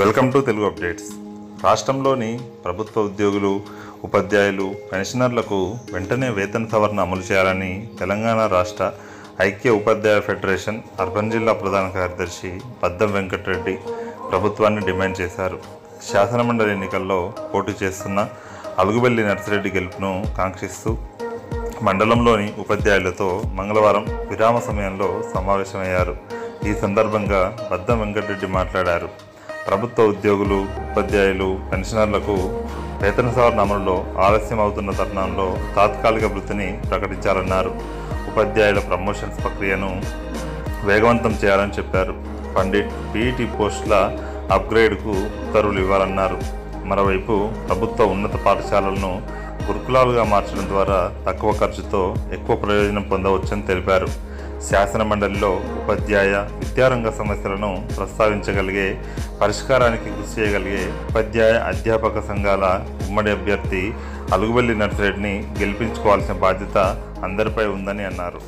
Welcome to Telugu updates రాష్ట్రంలోని ప్రభుత్వ ఉద్యోగులు ఉపాధ్యాయులు పెన్షనర్లకు వెంటనే వేతన సవరణ అమలు చేయాలని తెలంగాణ రాష్ట్ర ఐక్య ఉపాధ్యాయ ఫెడరేషన్ అర్బన్ జిల్లా ప్రధాన కార్యదర్శి పద్దం వెంకటరెడ్డి ప్రభుత్వాన్ని డిమాండ్ చేశారు. శాసనమండలి ఎన్నికల్లో పోటీ చేస్తున్న అలుగుబెల్లి నర్సిరెడ్డి గెలుపును కాంక్షిస్తూ మండలంలోని ఉపాధ్యాయులతో మంగళవారం విరామ సమయంలో సమావేశమయ్యారు. ఈ సందర్భంగా బద్దం వెంకటరెడ్డి మాట్లాడారు. ప్రభుత్వ ఉద్యోగులు ఉపాధ్యాయులు పెన్షనర్లకు వేతన సవరణ అమలులో ఆలస్యం అవుతున్న తరుణంలో తాత్కాలిక వృత్తిని ప్రకటించాలన్నారు. ఉపాధ్యాయుల ప్రమోషన్స్ ప్రక్రియను వేగవంతం చేయాలని చెప్పారు. పండిట్ పీఈటీ పోస్టుల అప్గ్రేడ్కు ఉత్తర్వులు ఇవ్వాలన్నారు. మరోవైపు ప్రభుత్వ ఉన్నత పాఠశాలలను గురుకులాలుగా మార్చడం ద్వారా తక్కువ ఖర్చుతో ఎక్కువ ప్రయోజనం పొందవచ్చని తెలిపారు. శాసన మండలిలో ఉపాధ్యాయ విద్యారంగ సమస్యలను ప్రస్తావించగలిగే పరిష్కారానికి కృషి చేయగలిగే ఉపాధ్యాయ అధ్యాపక సంఘాల ఉమ్మడి అభ్యర్థి అలుగుబల్లి నర్సిరెడ్డిని గెలిపించుకోవాల్సిన బాధ్యత అందరిపై ఉందని అన్నారు.